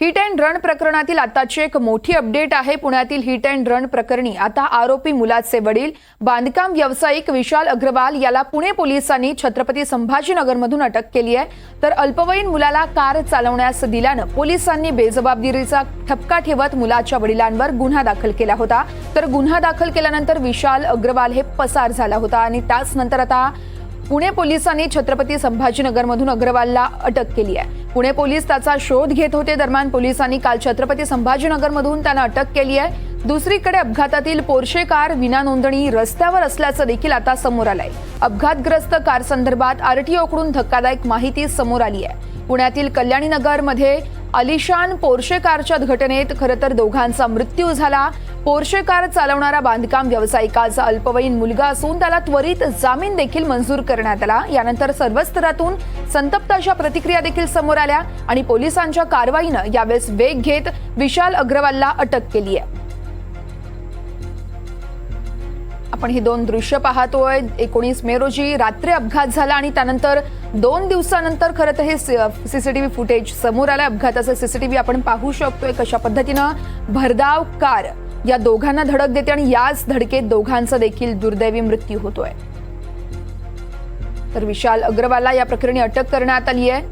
Hit and run प्रकरणातील आताची एक मोठी अपडेट आहे. पुण्यातील हिट अँड रन प्रकरणी आता आरोपी मुलाचे वडील बांधकाम व्यावसायिक विशाल अग्रवाल याला पुणे पोलिसांनी छत्रपती संभाजीनगरमधून अटक केली आहे. तर अल्पवयीन मुलाला कार चालवण्यास दिल्यानं पोलिसांनी बेजबाबदारीचा ठपका ठेवत मुलाच्या वडिलांवर गुन्हा दाखल केला होता. तर गुन्हा दाखल केल्यानंतर विशाल अग्रवाल हे पसार झाला होता आणि त्याच नंतर आता पुणे पोलिसांनी छत्रपती संभाजीनगरमधून अग्रवालला अटक केली आहे. पुणे पोलीस त्याचा शोध घेत होते. दरम्यान पोलिसांनी काल छत्रपती संभाजीनगरमधून त्यांना अटक केली आहे. दुसरीकडे अपघातातील पोर्शे कार विना नोंदणी रस्त्यावर असल्याचं देखील आता समोर आलंय. अपघातग्रस्त कार संदर्भात आरटीओकडून धक्कादायक माहिती समोर आली आहे. पुण्यातील कल्याणीनगरमध्ये अलिशान पोर्शे कारच्या घटनेत खरं तर दोघांचा मृत्यू झाला. पोर्शे कार चालवणारा बांधकाम व्यावसायिकाचा अल्पवयीन मुलगा असून त्याला त्वरित जामीन देखील मंजूर करण्यात आला. यानंतर सर्व स्तरातून संतप्त अशा प्रतिक्रिया देखील समोर आल्या आणि पोलिसांच्या कारवाईनं यावेळेस वेग घेत विशाल अग्रवालला अटक केली आहे. आपण ही दोन दृश्य पाहतोय. एकोणीस मे रोजी रात्री अपघात झाला आणि त्यानंतर दोन दिवसानंतर खरं तर हे सीसीटीव्ही फुटेज समोर आलं अपघाताचं सीसीटीव्ही आपण पाहू शकतोय कशा पद्धतीनं भरधाव कार या दोघांना धडक देते आणि याच धडकेत दोघांचा देखील दुर्दैवी मृत्यू होतोय. तर विशाल अग्रवालला या प्रकरणी अटक करण्यात आली आहे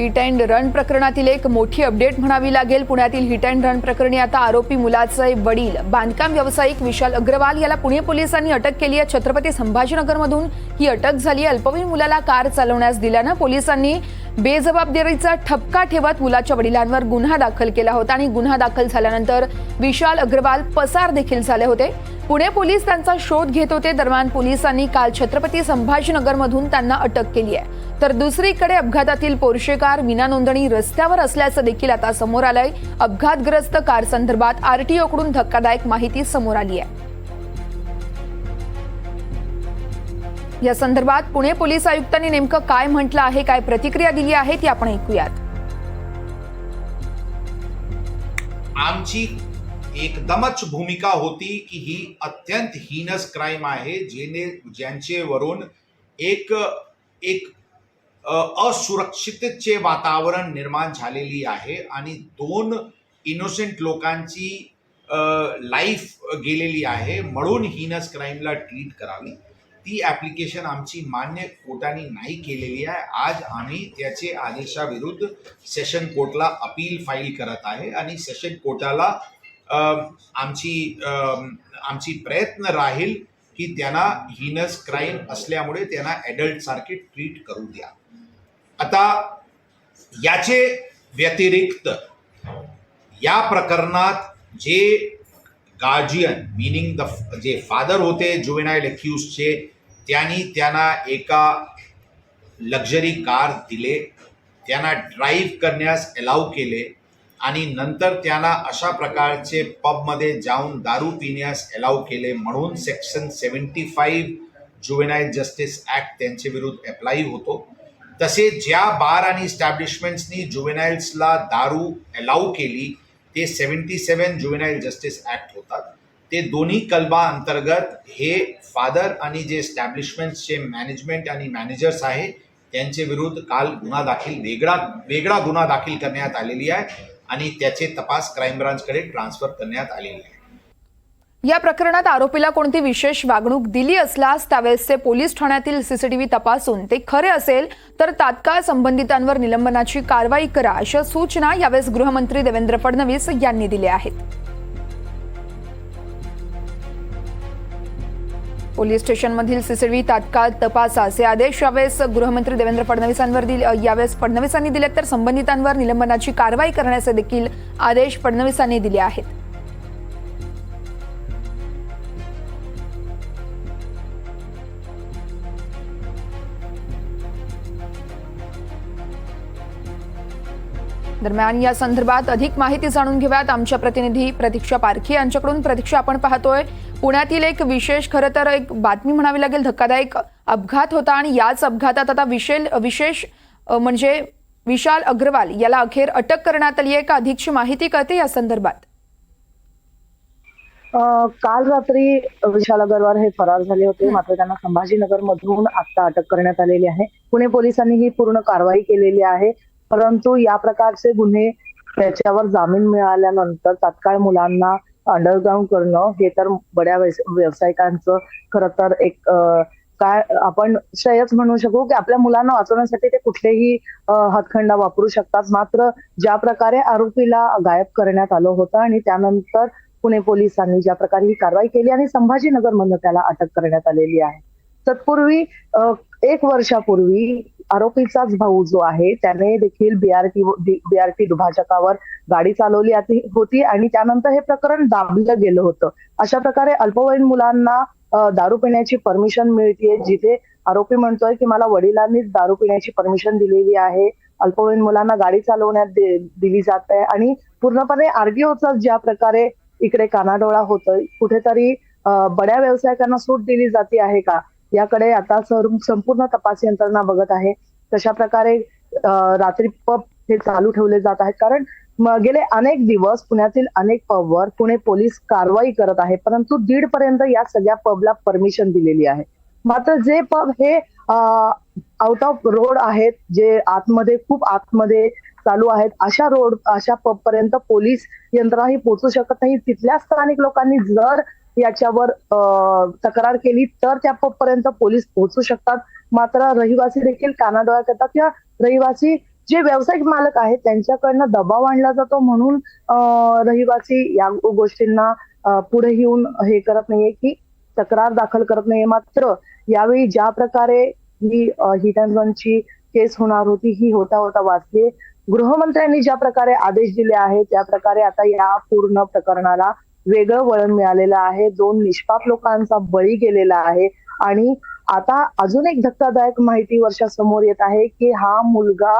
हिट अँड रन प्रकरणातील एक मोठी अपडेट म्हणावी लागेल. पुण्यातील हिट अँड रन प्रकरणी आता आरोपी मुलाचे वडील बांधकाम व्यावसायिक विशाल अग्रवाल याला पुणे पोलिसांनी अटक केली आहे. छत्रपती संभाजीनगरमधून ही अटक झाली अल्पवयीन मुलाला कार चालवण्यास दिल्यानं पोलिसांनी बेजबाबदारीचा ठपका ठेवत मुलाच्या वडिलांवर गुन्हा दाखल केला होता आणि गुन्हा दाखल झाल्यानंतर विशाल अग्रवाल पसार देखील झाले होते. पुणे पोलीस त्यांचा शोध घेत होते. दरम्यान पोलिसांनी काल छत्रपती संभाजीनगरमधून त्यांना अटक केली आहे. तर दुसरीकडे अपघातातील पोर्शे कार विना नोंदणी रस्त्यावर असल्याचं देखील आता समोर आलंय. अपघातग्रस्त कार संदर्भात आरटीओकडून धक्कादायक माहिती समोर आली आहे. या संदर्भात पुणे पोलीस आयुक्तांनी नेमकं काय म्हटलं आहे काय प्रतिक्रिया दिली आहे ती आपण ऐकूयात. आमची एकदमच भूमिका होती की ही अत्यंत हीनस क्राईम आहे जेने ज्यांचे वरून एक एक असुरक्षिततेचे असुरक्षितचे वातावरण निर्माण झालेली आहे आणि दोन इनोसेंट लोकांची लाईफ गेलेली आहे. म्हणून हीनस क्राईमला ट्रीट करावी. ती ॲप्लिकेशन आमची मान्य कोर्टाने नाही केलेली आहे. आज आम्ही त्याचे आदेशाविरुद्ध सेशन कोर्टला अपील फाईल करत आहे आणि सेशन कोर्टाला आमची आमची प्रयत्न राहील की त्यांना हिनस क्राईम असल्यामुळे त्यांना ॲडल्ट सारखे ट्रीट करू द्या. आता याचे व्यतिरिक्त या प्रकरणात जे गार्जियन मिनिंग द जे फादर होते जुवेनाईल एक्युजचे त्यांनी त्यांना एका लक्झरी कार दिले. त्यांना ड्राईव्ह करण्यास अलाव केले. आणि नंतर त्यांना अशा प्रकारचे पबमध्ये जाऊन दारू पिण्यास अलाव केले. म्हणून section seventy five juvenile justice act त्यांच्या विरुद्ध अप्लाय होतो. तसे ज्या बार आणि इस्टॅब्लिशमेंट्सनी जुवेनाईल्सला दारू अलाव केली ते seventy seven juvenile justice act होतात. ते दोन्ही कलबा अंतर्गत हे फादर आणि जे इस्टॅब्लिशमेंट्सचे मॅनेजमेंट आणि मॅनेजर्स आहे त्यांचे विरुद्ध काल गुन्हा दाखल वेगळा वेगळा गुन्हा दाखल करण्यात आलेली आहे आणि त्याचे तपास क्राईम ब्रांचकडे ट्रान्सफर करण्यात आलेले आहे. या प्रकरणात आरोपीला कोणती विशेष वागणूक दिली असल्यास त्यावेळेसचे पोलीस ठाण्यातील सीसीटीव्ही तपासून ते खरे असेल तर तात्काळ संबंधितांवर निलंबनाची कारवाई करा अशा सूचना यावेळेस गृहमंत्री देवेंद्र फडणवीस यांनी दिल्या आहेत. पोलीस स्टेशनमधील सीसीटीव्ही तात्काळ तपासा असे आदेश यावेळेस गृहमंत्री देवेंद्र फडणवीसांवर दिले यावेळेस फडणवीसांनी दिले तर संबंधितांवर निलंबनाची कारवाई करण्याचे देखील आदेश फडणवीसांनी दिले आहेत. दरम्यान या संदर्भात अधिक माहिती जाणून घेऊयात. आमच्या प्रतिनिधी प्रतीक्षा पारखी यांच्याकडून प्रतीक्षा आपण पाहतोय पुण्यातील एक विशेष खरं तर एक बातमी म्हणावी लागेल धक्कादायक अपघात होता आणि याच अपघातात आता विशेष विशेष म्हणजे विशाल अग्रवाल याला अखेर अटक करण्यात आली आहे. का अधिकची माहिती कळते या संदर्भात? काल रात्री विशाल अगरवाल हे फरार झाले होते. मात्र त्यांना संभाजीनगर मधून आता अटक करण्यात आलेली आहे. पुणे पोलिसांनी ही पूर्ण कारवाई केलेली आहे. परंतु या प्रकारचे गुन्हे त्याच्यावर जामीन मिळाल्यानंतर तात्काळ मुलांना अंडरग्राऊंड करणं हे तर बड्या व्यावसायिकांचं खर तर एक काय आपण श्रेयच म्हणू शकू की आपल्या मुलांना वाचवण्यासाठी ते कुठलेही हातखंडा वापरू शकतात. मात्र ज्या प्रकारे आरोपीला गायब करण्यात आलं होतं आणि त्यानंतर पुणे पोलिसांनी ज्या प्रकारे ही कारवाई केली आणि संभाजीनगरमधनं त्याला अटक करण्यात आलेली आहे. तत्पूर्वी एक वर्षापूर्वी आरोपीचाच भाऊ जो आहे त्याने देखील बीआरटी बीआरटी दुभाजकावर गाडी चालवली होती आणि त्यानंतर हे प्रकरण दाबलं गेलं होतं. अशा प्रकारे अल्पवयीन मुलांना दारू पिण्याची परमिशन मिळते जिथे आरोपी म्हणतोय की मला वडिलांनीच दारू पिण्याची परमिशन दिलेली आहे. अल्पवयीन मुलांना गाडी चालवण्यात दिली जात आहे. आणि पूर्णपणे आरटीओचा ज्या प्रकारे इकडे कानाडोळा होतोय कुठेतरी बड्या व्यावसायिकांना सूट दिली जाते आहे का? याकडे आता संपूर्ण तपास यंत्रणा बघत आहे. कशा प्रकारे रात्री पब हे चालू ठेवले जात आहेत. कारण गेले अनेक दिवस पुण्यातील अनेक पबवर पुणे पोलीस कारवाई करत आहे. परंतु दीड पर्यंत या सगळ्या पबला परमिशन दिलेली आहे. मात्र जे पब हे आउट ऑफ रोड आहेत जे आतमध्ये खूप आतमध्ये चालू आहेत अशा रोड अशा पब पर्यंत पोलीस यंत्रणाही पोहोचू शकत नाही. तिथल्या स्थानिक लोकांनी जर याच्यावर तक्रार केली तर त्या पर्यंत पोलीस पोहोचू शकतात. मात्र रहिवासी देखील कानाडोळा करतात. किंवा रहिवासी जे व्यावसायिक मालक आहेत त्यांच्याकडनं दबाव आणला जातो म्हणून रहिवासी या गोष्टींना पुढे येऊन हे करत नाहीये की तक्रार दाखल करत नाहीये. मात्र यावेळी ज्या प्रकारे ही हिट अँड रनची केस होणार होती ही होता होता वाचली. गृहमंत्र्यांनी ज्या प्रकारे आदेश दिले आहेत त्या प्रकारे आता या पूर्ण प्रकरणाला वेगळं वळण मिळालेलं आहे. दोन निष्पाप लोकांचा बळी गेलेला आहे. आणि आता अजून एक धक्कादायक माहिती वर्षासमोर येत आहे की हा मुलगा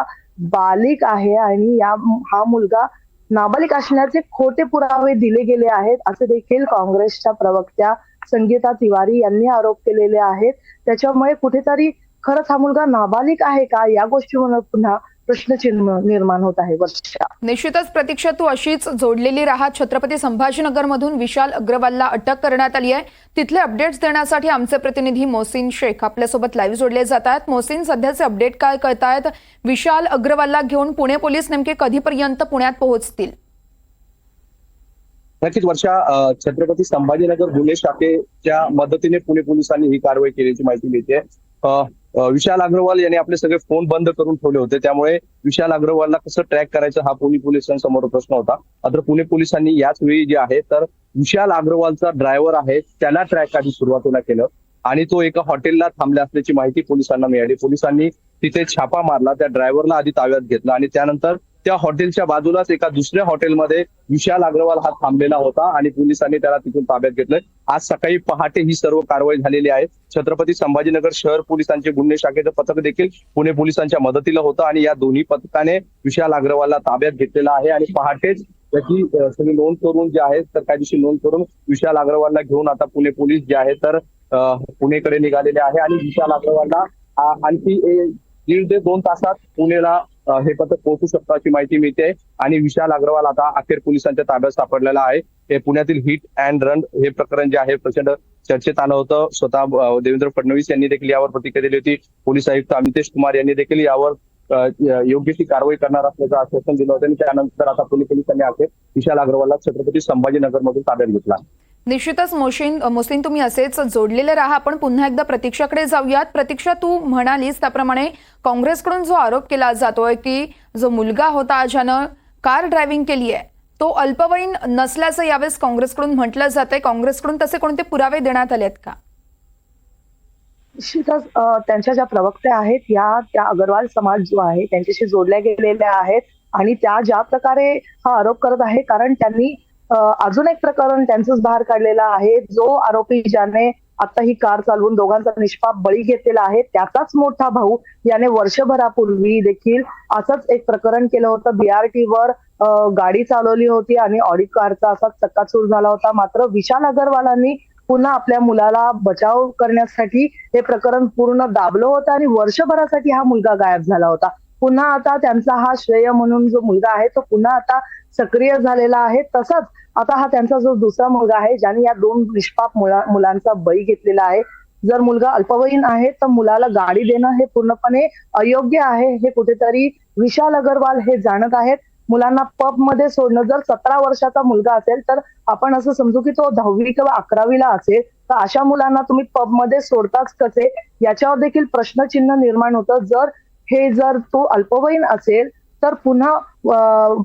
बालिक आहे आणि या हा मुलगा नाबालिक असण्याचे खोटे पुरावे दिले गेले आहेत असे देखील काँग्रेसच्या प्रवक्त्या संगीता तिवारी यांनी आरोप केलेले आहेत. त्याच्यामुळे कुठेतरी खरंच हा मुलगा नाबालिक आहे का या गोष्टीवर पुन्हा प्रश्नचिन्ह निर्माण होत आहे वर्षा निश्चितच प्रतीक्षा तू अशीच जोडलेली राहा. छत्रपती संभाजीनगरमधून विशाल अग्रवालला अटक करण्यात आली आहे. तिथले अपडेट्स देण्यासाठी आमचे प्रतिनिधी मोहसिन शेख आपल्यासोबत लाईव्ह जोडले जात आहेत मोहसिन सध्याचे अपडेट काय कळतायत? विशाल अग्रवालला घेऊन पुणे पोलीस नेमके कधीपर्यंत पुण्यात पोहोचतील? नक्कीच वर्षा छत्रपती संभाजीनगर गुन्हे शाखेच्या मदतीने पुणे पोलिसांनी ही कारवाई केल्याची माहिती मिळते. विशाल अग्रवाल यांनी आपले सगळे फोन बंद करून ठेवले होते. त्यामुळे विशाल अग्रवालला कसं ट्रॅक करायचं हा पुणे पोलिसांसमोर प्रश्न होता. मात्र पुणे पोलिसांनी याच वेळी जे आहे तर विशाल अग्रवालचा ड्रायव्हर आहे त्याला ट्रॅक आधी सुरुवातीला केलं. आणि तो एका हॉटेलला थांबला असल्याची माहिती पोलिसांना मिळाली. पोलिसांनी तिथे छापा मारला त्या ड्रायव्हरला आधी ताब्यात घेतलं आणि त्यानंतर त्या हॉटेलच्या बाजूलाच एका दुसऱ्या हॉटेलमध्ये विशाल अग्रवाल हा थांबलेला होता आणि पोलिसांनी त्याला तिथून ताब्यात घेतलंय. आज सकाळी पहाटे ही सर्व कारवाई झालेली आहे. छत्रपती संभाजीनगर शहर पोलिसांचे गुन्हे शाखेचं पथक देखील पुणे पोलिसांच्या मदतीला होतं आणि या दोन्ही पथकाने विशाल अग्रवालला ताब्यात घेतलेला आहे आणि पहाटेच त्याची सगळी नोंद करून जे आहे तर कायदेशीर नोंद करून विशाल अग्रवालला घेऊन आता पुणे पोलीस जे आहे तर पुणेकडे निघालेले आहे आणि विशाल अग्रवालला आणखी दीड ते दोन तासात पुणेला हे पत्र पोहोचू शकतं अशी माहिती मिळते. आणि विशाल अग्रवाल आता अखेर पोलिसांच्या ताब्यात सापडलेला आहे. हे पुण्यातील हिट अँड रन हे प्रकरण जे आहे प्रचंड चर्चेत आलं होतं. स्वतः देवेंद्र फडणवीस यांनी देखील यावर प्रतिक्रिया दिली होती. पोलीस आयुक्त अमितेश कुमार यांनी देखील यावर योग्य ती कारवाई करणार असल्याचं आश्वासन दिलं होतं. आणि त्यानंतर आता पुणे पोलिसांनी अखेर विशाल अग्रवालला छत्रपती संभाजीनगर मधून ताब्यात घेतला निश्चितच मोशीन मोस्लिन तुम्ही असेच जोडलेले राहा. आपण पुन्हा एकदा प्रतीक्षाकडे जाऊयात. प्रतीक्षा तू म्हणालीस त्याप्रमाणे काँग्रेसकडून जो आरोप केला जातोय की जो मुलगा होता ज्यानं कार ड्रायव्हिंग केली आहे तो अल्पवयीन नसल्याचं यावेळेस काँग्रेसकडून म्हटलं जातंय. काँग्रेसकडून तसे कोणते पुरावे देण्यात आलेत का? निश्चितच त्यांच्या ज्या प्रवक्त्या आहेत या त्या अग्रवाल समाज जो आहे त्यांच्याशी जोडल्या गेलेल्या आहेत आणि त्या ज्या प्रकारे हा आरोप करत आहे कारण त्यांनी अजून एक प्रकरण त्यांचंच बाहेर काढलेला आहे. जो आरोपी ज्याने आता ही कार चालवून दोघांचा निष्पाप बळी घेतलेला आहे त्याचाच मोठा भाऊ याने वर्षभरापूर्वी देखील असंच एक प्रकरण केलं होतं. बीआरटी वर गाडी चालवली होती आणि ऑडी कारचा असाच चक्काचूर झाला होता. मात्र विशाल अगरवालांनी पुन्हा आपल्या मुलाला बचाव करण्यासाठी हे प्रकरण पूर्ण दाबलं होतं आणि वर्षभरासाठी हा मुलगा गायब झाला होता. पुन्हा आता त्यांचा हा श्रेय म्हणून जो मुलगा आहे तो पुन्हा आता सक्रिय झालेला आहे. तसंच आता हा त्यांचा जो दुसरा मुलगा आहे ज्याने या दोन निष्पाप मुला मुलांचा बळी घेतलेला आहे. जर मुलगा अल्पवयीन आहे तर मुलाला गाडी देणं हे पूर्णपणे अयोग्य आहे. हे कुठेतरी विशाल अगरवाल हे जाणत आहेत. मुलांना पबमध्ये सोडणं जर सतरा वर्षाचा मुलगा असेल तर आपण असं समजू की तो दहावी किंवा अकरावीला असेल तर अशा मुलांना तुम्ही पबमध्ये सोडताच कसे? याच्यावर देखील प्रश्नचिन्ह निर्माण होतं. जर हे जर तो अल्पवयीन असेल तर पुन्हा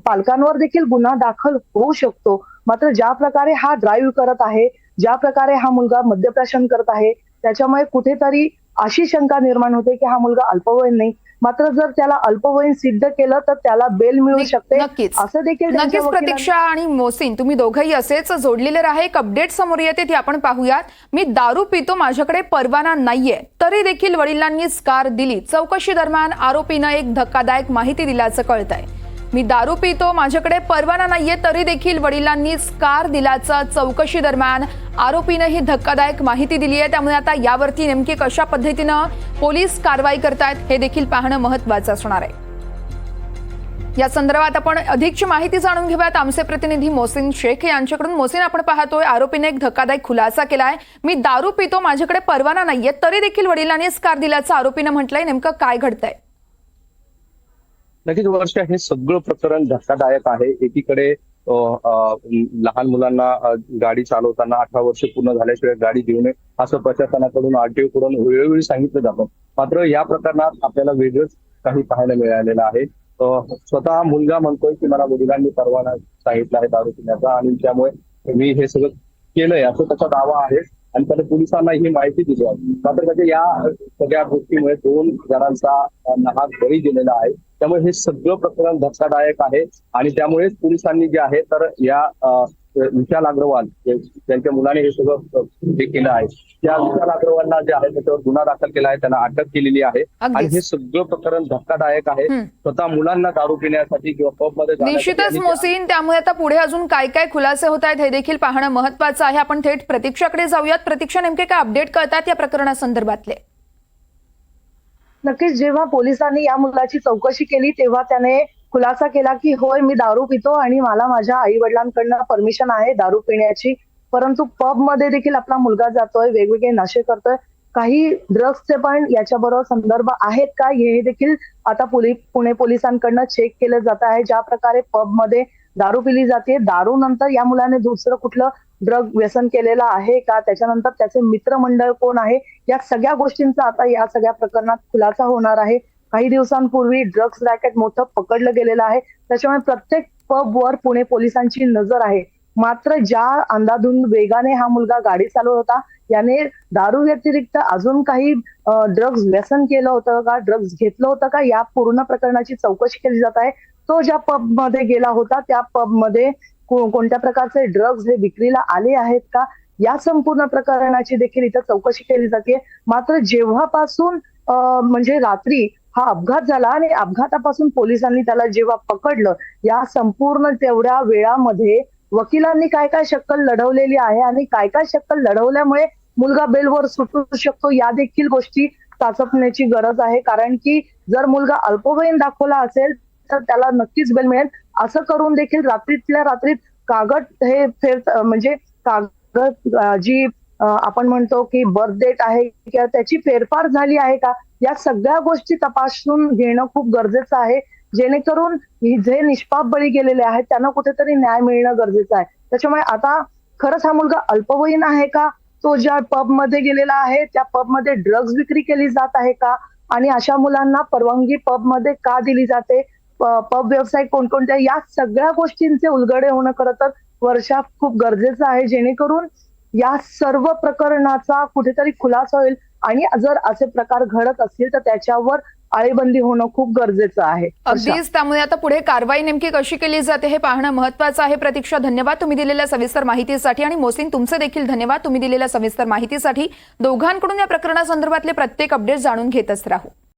पालकांवर देखील गुन्हा दाखल होऊ शकतो. मात्र ज्या प्रकारे हा ड्राईव्ह करत आहे ज्या प्रकारे हा मुलगा मद्यप्राशन करत आहे त्याच्यामुळे कुठेतरी अशी शंका निर्माण होते की हा मुलगा अल्पवयीन नाही. मात्र जर त्याला अल्पवयीन सिद्ध केलं तर त्याला बेल मिळू शकते. नक्कीच. असं देखील नक्कीच प्रतीक्षा आणि मोसीन तुम्ही दोघंही असेच जोडलेले राहा. एक अपडेट समोर येते ती आपण पाहूयात. मी दारू पितो माझ्याकडे परवाना नाहीये. तरी देखील वडिलांनी स्कार दिली. चौकशी दरम्यान आरोपीनं एक धक्कादायक माहिती दिल्याचं कळतंय. मी दारू पितो माझ्याकडे परवाना नाहीये तरी देखील वडिलांनी स्कार दिल्याचा चौकशी दरम्यान आरोपीनं ही धक्कादायक माहिती दिली आहे त्यामुळे आता यावरती नेमकी कशा पद्धतीनं पोलीस कारवाई करतायत हे देखील पाहणं महत्वाचं असणार आहे. या संदर्भात आपण अधिकची माहिती जाणून घेऊयात. आमचे प्रतिनिधी मोसिन शेख यांच्याकडून. मोसिन आपण पाहतोय आरोपीने एक धक्कादायक खुलासा केलाय. मी दारू पितो माझ्याकडे परवाना नाहीये तरी देखील वडिलांनी कार दिल्याचं आरोपीनं म्हटलंय. नेमकं काय घडतंय? नक्कीच वर्ष हे सगळं प्रकरण धक्कादायक आहे. एकीकडे लहान मुलांना गाडी चालवताना अठरा वर्ष पूर्ण झाल्याशिवाय गाडी देऊ नये असं प्रशासनाकडून आरटीओ कडून वेळोवेळी सांगितलं जातं. मात्र या प्रकरणात आपल्याला वेगळंच काही पाहायला मिळालेलं आहे. स्वतः मुलगा म्हणतोय की मला वडिलांनी परवाना सांगितला आहे दारू पिण्याचा आणि त्यामुळे मी हे सगळं केलंय असं त्याचा दावा आहे. आणि त्याने पोलिसांना ही माहिती दिली आहे. मात्र म्हणजे या सगळ्या गोष्टीमुळे दोन जणांचा अ, नाहक बळी गेलेला आहे. त्यामुळे हे सगळं प्रकरण धक्कादायक आहे आणि त्यामुळेच पोलिसांनी जे आहे तर या विशाल अग्रवाल जे- त्यांच्या मुलाने हे सगळं हे केलं आहे. त्या विशाल अग्रवालला जे आहे त्याच्यावर गुन्हा दाखल केला आहे त्यांना अटक केलेली आहे. आणि. हे सगळं प्रकरण धक्कादायक आहे. स्वतः मुलांना दारू पिण्यासाठी किंवा पबमध्ये निश्चितच मोसीन त्यामुळे आता पुढे अजून काय काय खुलासे होत आहेत हे देखील पाहणं महत्वाचं आहे. आपण थेट प्रतीक्षाकडे जाऊयात. प्रतीक्षा नेमके काय अपडेट कळतात या प्रकरणासंदर्भातले? नक्कीच जेव्हा पोलिसांनी या मुलाची चौकशी केली तेव्हा त्याने खुलासा केला की होय मी दारू पितो आणि मला माझ्या आई वडिलांकडनं परमिशन आहे दारू पिण्याची. परंतु पबमध्ये देखील आपला मुलगा जातोय वेगवेगळे नशे करतोय. काही ड्रग्सचे पण याच्याबरोबर संदर्भ आहेत का? हे देखील आता पुणे पोलिसांकडनं चेक केलं जात आहे. ज्या प्रकारे पबमध्ये दारू पिली जाते दारू नंतर या मुलाने दुसरं कुठलं ड्रग व्यसन केलेलं आहे का? त्याच्यानंतर त्याचे मित्रमंडळ कोण आहे? या सगळ्या गोष्टींचा आता या सगळ्या प्रकरणात खुलासा होणार आहे. काही दिवसांपूर्वी ड्रग्स रॅकेट मोठं पकडलं गेलेलं आहे. त्याच्यामुळे प्रत्येक पबवर पुणे पोलिसांची नजर आहे. मात्र ज्या अंधाधुंद वेगाने हा मुलगा गाडी चालवत होता याने दारू व्यतिरिक्त अजून काही ड्रग्ज व्यसन केलं होतं का ड्रग्ज घेतलं होतं का या पूर्ण प्रकरणाची चौकशी केली जात आहे. तो ज्या पबमध्ये गेला होता त्या पबमध्ये कोणत्या प्रकारचे ड्रग्ज हे विक्रीला आले आहेत का या संपूर्ण प्रकरणाची देखील इथं चौकशी केली जाते. मात्र जेव्हापासून म्हणजे रात्री हा अपघात झाला आणि अपघातापासून पोलिसांनी त्याला जेव्हा पकडलं या संपूर्ण तेवढ्या वेळामध्ये वकिलांनी काय काय शक्कल लढवलेली आहे आणि काय काय शक्कल लढवल्यामुळे मुलगा बेलवर सुटू शकतो या देखील गोष्टी चाचपण्याची गरज आहे. कारण की जर मुलगा अल्पवयीन दाखवला असेल तर त्याला नक्कीच बेल मिळेल. असं करून देखील रात्रीतल्या रात्रीत कागद हे फेर म्हणजे कागद जी आपण म्हणतो की बर्थ डेट आहे किंवा त्याची फेरफार झाली आहे का या सगळ्या गोष्टी तपासून घेणं खूप गरजेचं आहे. जेणेकरून जे निष्पाप बळी गेलेले आहेत त्यांना कुठेतरी न्याय मिळणं गरजेचं आहे. त्याच्यामुळे आता खरंच हा मुलगा अल्पवयीन आहे का? तो ज्या पबमध्ये गेलेला आहे त्या पबमध्ये ड्रग्ज विक्री केली जात आहे का? आणि अशा मुलांना परवानगी पबमध्ये का दिली जाते? पब व्यवसाय कोणकोणत्या? या सगळ्या गोष्टींचे उलगडे होणं खरं तर वर्षा खूप गरजेचं आहे. जेणेकरून या सर्व प्रकरणाचा कुठेतरी खुलासा होईल. आणि जर असे प्रकार घडत असतील तर त्याच्यावर आळेबंदी होणं खूप गरजेचं आहे. अगदीच. त्यामुळे आता पुढे कारवाई नेमकी कशी केली जाते हे पाहणं महत्वाचं आहे. प्रतीक्षा धन्यवाद तुम्ही दिलेल्या सविस्तर माहितीसाठी. आणि मोसिन तुमचे देखील धन्यवाद तुम्ही दिलेल्या सविस्तर माहितीसाठी. दोघांकडून या प्रकरणासंदर्भातले प्रत्येक अपडेट जाणून घेतच राहू.